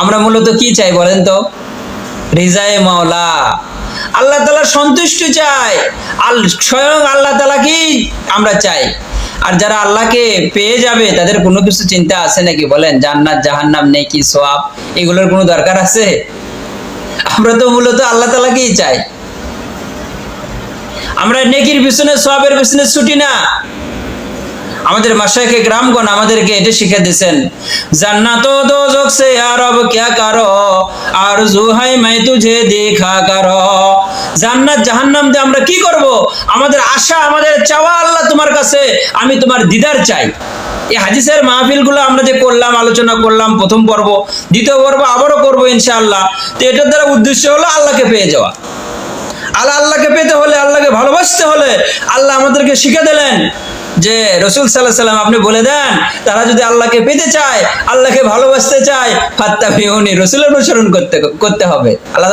আমরা মূলত কি চাই বলেন তো? রিজায়ে মাওলা। আল্লাহ তালা সন্তুষ্ট চাই আল, স্বয়ং আল্লাহ তালাকেই আমরা চাই? আর যারা আল্লাহকে পেয়ে যাবে, তাদের কোনো কিছু চিন্তা আছে নাকি বলেন? জান্নাত, জাহান্নাম নেই কি সোয়াব? এগুলোর কোনো দরকার আছে? আমরা তো মূলত আল্লাহ তালাকেই চাই? আমরা নেকির পিছনে, সোয়াবের পিছনে ছুটি না। আমাদের মাসাইকে গ্রামগণ আমাদেরকে এটা শিখে দিয়েছেন জান্নাত দোজক সে আরব, ক্যা কারও? আর জুহাই মাই তুঝে দেখা কারও? জান্নাত জাহান্নাম দিয়ে আমরা কি করব? আমাদের আশা, আমাদের চাওয়া আল্লাহ তোমার কাছে, আমি তোমার দিদার চাই। এই হাদিসের মাহফিলগুলো আমরা যে করলাম, আলোচনা করলাম, প্রথম পর্ব, দ্বিতীয় পর্ব আবারও করব ইনশাআল্লাহ। তো এটার দ্বারা উদ্দেশ্য হলো আল্লাহকে পেয়ে যাওয়া। আল্লাহ, আল্লাহকে পেতে হলে, আল্লাহকে ভালোবাসতে হলে আল্লাহ আমাদেরকে শিখে দিলেন। যে রসুল সাল্লাহ সাল্লাম আপনি বলে দেন, তারা যদি আল্লাহকে পেতে চায়, আল্লাহকে ভালোবাসতে চায় ফাত্তা রসুল অনুসরণ করতে করতে হবে। আল্লাহ